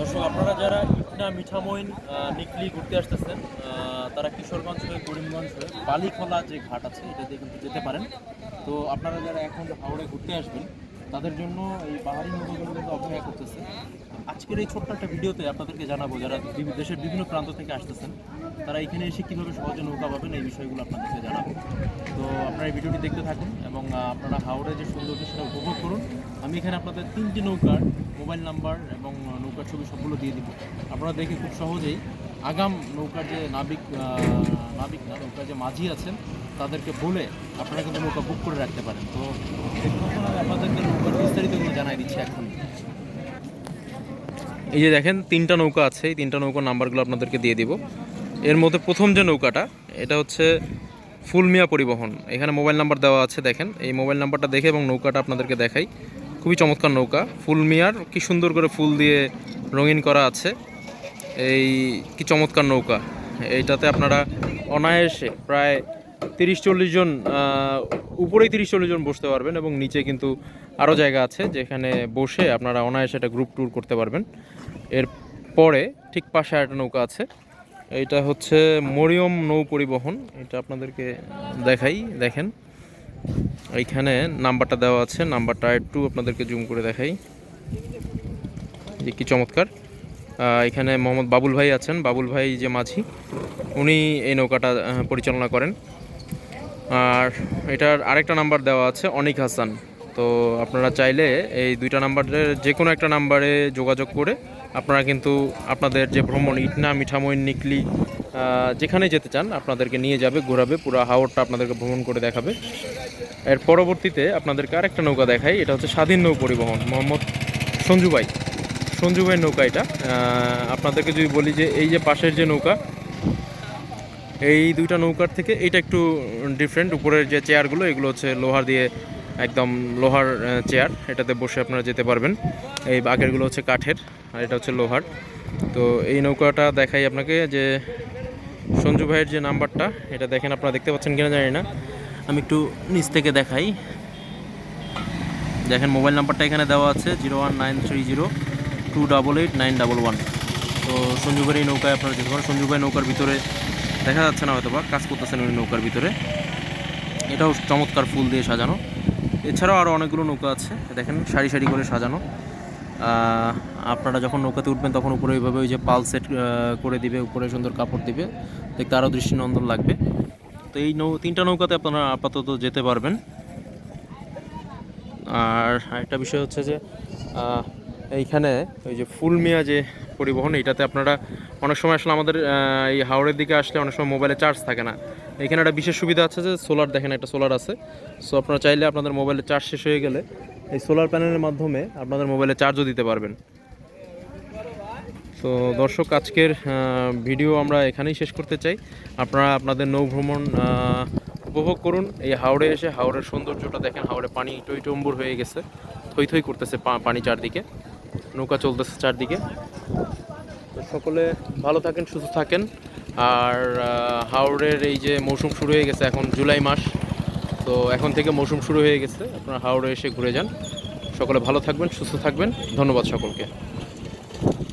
দর্শক, আপনারা যারা ইটনা, মিঠামইন নিকলি ঘুরতে আসতেছেন তারা কিশোরগঞ্জ হয়ে, করিমগঞ্জ হয়ে, বালিখোলা যে ঘাট আছে, এটা দিয়ে কিন্তু যেতে পারেন। তো আপনারা যারা এখন হাওড়ে ঘুরতে আসবেন, তাদের জন্য এই পাহাড়ি নদীগুলো কিন্তু অপেক্ষা করতেছে। আজকের এই ছোট্ট একটা ভিডিওতে আপনাদেরকে জানাব, যারা দেশের বিভিন্ন প্রান্ত থেকে আসতেছেন, তারা এখানে এসে কীভাবে সহজে নৌকা পাবেন এই বিষয়গুলো আপনাদেরকে জানাব। তো আপনারা এই ভিডিওটি দেখতে থাকুন এবং আপনারা হাওড়ে যে সৌন্দর্য সেটা উপভোগ করুন। আমি এখানে আপনাদের তিনটি নৌকার মোবাইল নাম্বার এবং নৌকার ছবি সবগুলো দিয়ে দিব। আপনারা দেখে খুব সহজেই আগাম নৌকার যে নাবিক নাবিক না, নৌকার যে মাঝি আছেন, তাদেরকে বলে আপনারা কিন্তু নৌকা বুক করে রাখতে পারেন। তো আপনাদেরকে নৌকার বিস্তারিতগুলো জানাই দিচ্ছি এখন এই যে দেখেন, তিনটা নৌকা আছে। এই তিনটা নৌকার নাম্বারগুলো আপনাদেরকে দিয়ে দিব। এর মধ্যে প্রথম যে নৌকাটা, এটা হচ্ছে ফুলমিয়া পরিবহন। এখানে মোবাইল নাম্বার দেওয়া আছে, দেখেন। এই মোবাইল নাম্বারটা দেখে এবং নৌকাটা আপনাদেরকে দেখাই। খুবই চমৎকার নৌকা। ফুলমিয়ার কি সুন্দর করে ফুল দিয়ে রঙিন করা আছে। এই কি চমৎকার নৌকা। এইটাতে আপনারা অনায়াসে প্রায় তিরিশ চল্লিশ জন উপরেই তিরিশ চল্লিশ জন বসতে পারবেন এবং নিচে কিন্তু আরও জায়গা আছে যেখানে বসে আপনারা অনায়াসে একটা গ্রুপ ট্যুর করতে পারবেন। এর পরে ঠিক পাশে একটা নৌকা আছে, এটা হচ্ছে মরিয়ম নৌ পরিবহন, এটা আপনাদেরকে দেখাই, দেখেন। এইখানে নাম্বারটা দেওয়া আছে, নাম্বারটা একটু আপনাদেরকে জুম করে দেখাই। যে কী চমৎকার। এখানে মোহাম্মদ বাবুল ভাই আছেন, বাবুল ভাই যে মাঝি, উনি এই নৌকাটা পরিচালনা করেন। আর এটার আরেকটা নাম্বার দেওয়া আছে, অনিক হাসান। তো আপনারা চাইলে এই দুইটা নাম্বারের যে কোনো একটা নাম্বারে যোগাযোগ করে আপনারা কিন্তু আপনাদের যে ভ্রমণ, ইটনা মিঠামইন নিকলি যেখানে যেতে চান, আপনাদেরকে নিয়ে যাবে, ঘোরাবে, পুরো হাওরটা আপনাদেরকে ভ্রমণ করে দেখাবে। এর পরবর্তীতে আপনাদেরকে আরেকটা নৌকা দেখাই, এটা হচ্ছে স্বাধীন নৌ পরিবহন, মোহাম্মদ সঞ্জু ভাই। সঞ্জু ভাইয়ের নৌকা এটা। আপনাদেরকে যদি বলি যে এই যে পাশের যে নৌকা এই দুইটা নৌকার থেকে এটা একটু ডিফারেন্ট উপরের যে চেয়ারগুলো এগুলো হচ্ছে লোহার দিয়ে একদম লোহার চেয়ার এটাতে বসে আপনারা যেতে পারবেন। এই আগেরগুলো হচ্ছে কাঠের, আর এটা হচ্ছে লোহার। তো এই নৌকাটা দেখাই আপনাকে যে সঞ্জু ভাইয়ের যে নাম্বারটা, এটা দেখেন আপনারা দেখতে পাচ্ছেন কিনা জানি না। আমি একটু নিচ থেকে দেখাই। দেখেন মোবাইল নাম্বারটা এখানে দেওয়া আছে, zero one nine three zero two double eight nine double one. তো সঞ্জু ভাইয়ের এই নৌকায় আপনারা যেতে পারেন। সঞ্জু ভাই নৌকার ভিতরে দেখা যাচ্ছে না হয়তো বা কাজ করতেছেন উনি নৌকার ভিতরে। এটাও চমৎকার ফুল দিয়ে সাজানো। এছাড়াও আরও অনেকগুলো নৌকা আছে, দেখেন, সারি সারি করে সাজানো। আপনারা যখন নৌকাতে উঠবেন, তখন উপরে ওইভাবে ওই যে পাল সেট করে দিবে, উপরে সুন্দর কাপড় দিবে। দেখতে আরও দৃষ্টিনন্দন লাগবে। তো এই নৌ, তিনটা নৌকাতে আপনারা আপাতত যেতে পারবেন। আর একটা বিষয় হচ্ছে যে এইখানে ওই যে ফুল ফুলমিয়া যে পরিবহন, এটাতে আপনারা অনেক সময় আসলে আমাদের এই হাওড়ের দিকে আসলে অনেক সময় মোবাইলে চার্জ থাকে না। এখানে একটা বিশেষ সুবিধা আছে যে সোলার দেখেন একটা সোলার আছে। সো আপনারা চাইলে আপনাদের মোবাইলে চার্জ শেষ হয়ে গেলে এই সোলার প্যানেলের মাধ্যমে আপনাদের মোবাইলে চার্জও দিতে পারবেন। তো দর্শক, আজকের ভিডিও আমরা এখানেই শেষ করতে চাই। আপনারা আপনাদের নৌ ভ্রমণ উপভোগ করুন। এই হাওড়ে এসে হাওড়ের সৌন্দর্যটা দেখেন, হাওড়ে পানি টইটম্বুর হয়ে গেছে। থই থই করতেছে পানি চারদিকে। নৌকা চলতেছে চারদিকে। তো সকলে ভালো থাকেন, সুস্থ থাকেন। আর হাওড়ের এই যে মৌসুম শুরু হয়ে গেছে এখন জুলাই মাস, তো এখন থেকে মৌসুম শুরু হয়ে গেছে। আপনারা হাওড়ে এসে ঘুরে যান। সকলে ভালো থাকবেন, সুস্থ থাকবেন। ধন্যবাদ সকলকে।